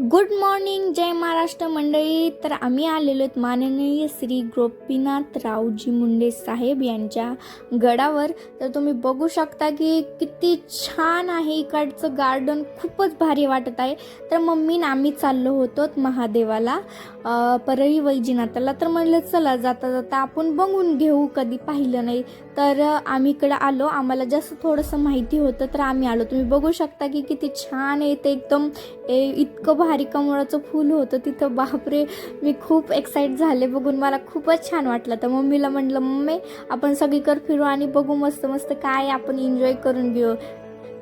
Good morning जय महाराष्ट्र मंडळी. तर आम्ही आलेलो आहेत माननीय श्री गोपीनाथ रावजी मुंडे साहेब यांच्या गडावर. तर तुम्ही बघू शकता की किती छान आहे इकडचं गार्डन खूपच भारी वाटत आहे. तर मम्मी ना आम्ही चाललो होतो महादेवाला परळी वैजनाथाला. तर म्हणलं चला जाता जाता आपण बघून घेऊ. कधी पाहिलं नाही. तर आम्ही इकडं आलो. आम्हाला जास्त थोडंसं माहिती होतं तर आम्ही आलो. तुम्ही बघू शकता की किती छान आहे ते एकदम ए, इतकं भारी कमळाचं फूल होतं तिथं. बापरे मी खूप एक्साईट झाले. बघून मला खूपच छान वाटलं. तर मम्मीला म्हटलं मम्मी आपण सगळीकडे फिरू आणि बघू मस्त मस्त काय आपण एन्जॉय करून घेऊ.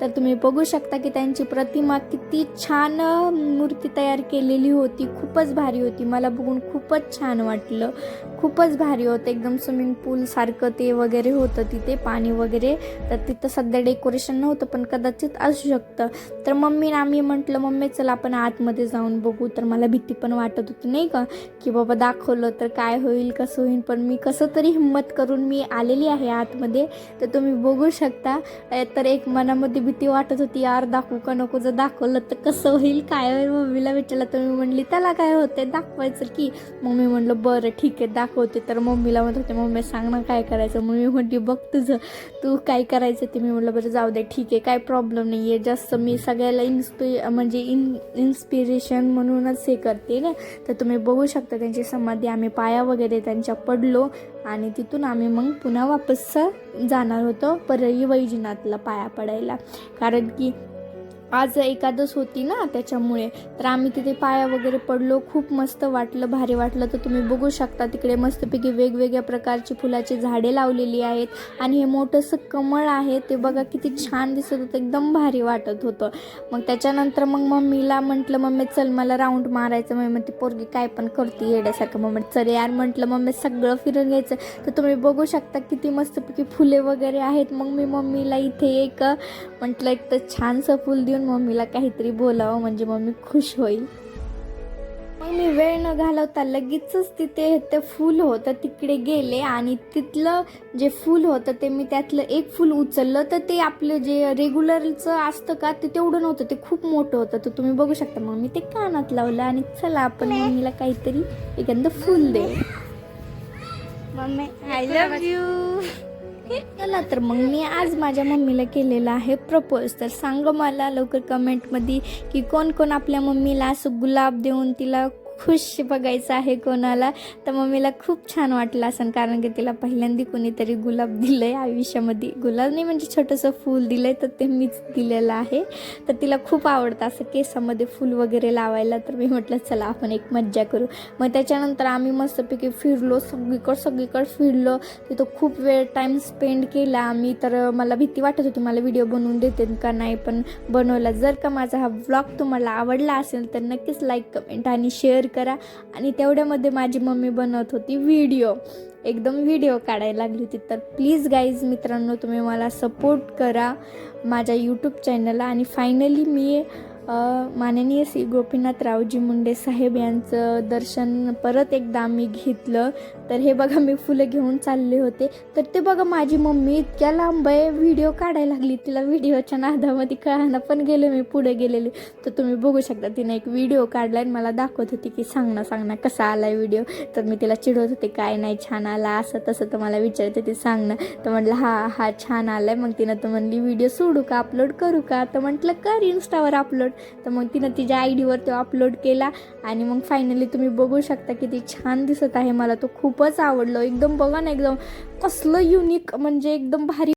तर तुम्ही बघू शकता की त्यांची प्रतिमा किती छान मूर्ती तयार केलेली होती. खूपच भारी होती. मला बघून खूपच छान वाटलं. खूपच भारी होतं. एकदम स्विमिंग पूलसारखं ते वगैरे होतं तिथे पाणी वगैरे. तर तिथं सध्या डेकोरेशन नव्हतं पण कदाचित असू शकतं. तर मम्मीने आम्ही म्हटलं मम्मी चला आपण आतमध्ये जाऊन बघू. तर मला भीती पण वाटत होती नाही का? की बाबा दाखवलं तर काय होईल कसं होईल? पण मी कसं तरी हिंमत करून मी आलेली आहे आतमध्ये. तर तुम्ही बघू शकता. तर एक मनामध्ये भीती वाटत होती यार दाखवू का नको? जर दाखवलं तर कसं होईल? काय होईल? मम्मीला विचारलं तर मी म्हणली त्याला काय होते दाखवायचं की. मम्मी म्हणलं बरं ठीक आहे दाखवते. तर मम्मीला म्हणत होते मम्मी सांग ना काय करायचं. मम्मी म्हणली बघ तुझं तू काय करायचं ते. मी म्हणलं बरं जाऊ दे ठीक आहे काय प्रॉब्लेम नाही आहे जास्त मी सगळ्याला इन्स्पि म्हणजे इन इन्स्पिरेशन म्हणूनच हे करते ना. तर तुम्ही बघू शकता त्यांची समाधी आम्ही पाया वगैरे त्यांच्या पडलो आणि तिथून आम्ही मग पुन्हा वापस जाणार होतो परळी वैजनाथला पाया पडायला. कारण की आज एकादश होती ना त्याच्यामुळे तर आम्ही तिथे पाया वगैरे पडलो खूप मस्त वाटलं भारी वाटलं. तर तुम्ही बघू शकता तिकडे मस्तपैकी वेगवेगळ्या प्रकारची फुलाची झाडे लावलेली आहेत. आणि हे मोठंसं कमळ आहे ते बघा किती छान दिसत होतं एकदम भारी वाटत होतं. मग त्याच्यानंतर मग मम्मीला म्हटलं मम्मी चल मला राऊंड मारायचं. मग ती पोरगी काय पण करते येड्यासारखं. मम्मी चल यार म्हटलं मम्मी सगळं फिरून घ्यायचं. तर तुम्ही बघू शकता किती मस्तपैकी फुले वगैरे आहेत. मग मी मम्मीला इथे एक म्हटलं एक तर छानसं फुल देऊन मम्मीला काहीतरी बोलावं म्हणजे मम्मी खुश होईल. मग मी वेळ न घालवता लगेचच तिथे ते फूल होतं तिकडे गेले आणि तिथलं जे फूल होतं ते मी त्यातलं एक फूल उचललं. तर ते आपलं जे रेग्युलरचं असतं का ते तेवढं नव्हतं ते खूप मोठं होतं. तर तुम्ही बघू शकता मग मी ते कानात लावलं आणि चला आपण मम्मीला काहीतरी एखादं फूल दे मम्मी आय लव्ह यू चला तर मग मी आज माझ्या मम्मीला केलेलं आहे प्रपोज तर सांग मला लवकर कमेंटमध्ये की कोण कोण आपल्या मम्मीला असं गुलाब देऊन तिला खुश बघायचं आहे कोणाला. तर मम्मीला खूप छान वाटलं असं कारण की तिला पहिल्यांदा कोणीतरी गुलाब दिलं आहे आयुष्यामध्ये. गुलाब नाही म्हणजे छोटंसं फूल दिलं आहे तर ते मीच दिलेलं आहे. तर तिला खूप आवडतं असं केसामध्ये फूल वगैरे लावायला. तर मी म्हटलं चला आपण एक मज्जा करू. मग त्याच्यानंतर आम्ही मस्तपैकी फिरलो सगळीकडं सगळीकडं फिरलो. तिथं खूप वेळ टाईम स्पेंड केला आम्ही. तर मला भीती वाटत होती मला व्हिडिओ बनवून देते का नाही? पण बनवला जर का माझा हा ब्लॉग तुम्हाला आवडला असेल तर नक्कीच लाईक कमेंट आणि शेअर करा. आणि तेवढ्यामध्ये माझी मम्मी बनवत होती व्हिडिओ एकदम व्हिडिओ काढायला लागली होती. तर प्लीज गाईज मित्रांनो तुम्ही मला सपोर्ट करा माझ्या यूट्यूब चॅनलला आणि फायनली मी माननीय श्री गोपीनाथ रावजी मुंडे साहेब यांचं दर्शन परत एकदा मी घेतलं. तर हे बघा मी फुलं घेऊन चालले होते. तर ते बघा माझी मम्मी इतक्या लांब आहे व्हिडिओ काढायला लागली. तिला व्हिडिओच्या नादामध्ये कळाना पण गेले मी पुढे गेलेले. तर तुम्ही बघू शकता तिने एक व्हिडिओ काढला आणि मला दाखवत होती की सांग ना सांग ना कसा आला व्हिडिओ. तर मी तिला चिडवत होते काय नाही छान आला असं तसं. तर मला विचारते ती सांग ना तर म्हटलं हा हा छान आला आहे मग तिनं तर म्हणली व्हिडिओ सोडू का अपलोड करू का? तर म्हटलं कर इन्स्टावर अपलोड. तर मग तिनं तिच्या आय डीवर तो अपलोड केला आणि मग फायनली तुम्ही बघू शकता किती छान दिसत आहे. मला तो खूपच आवडलो. एकदम बघा ना एकदम कसलं युनिक म्हणजे एकदम भारी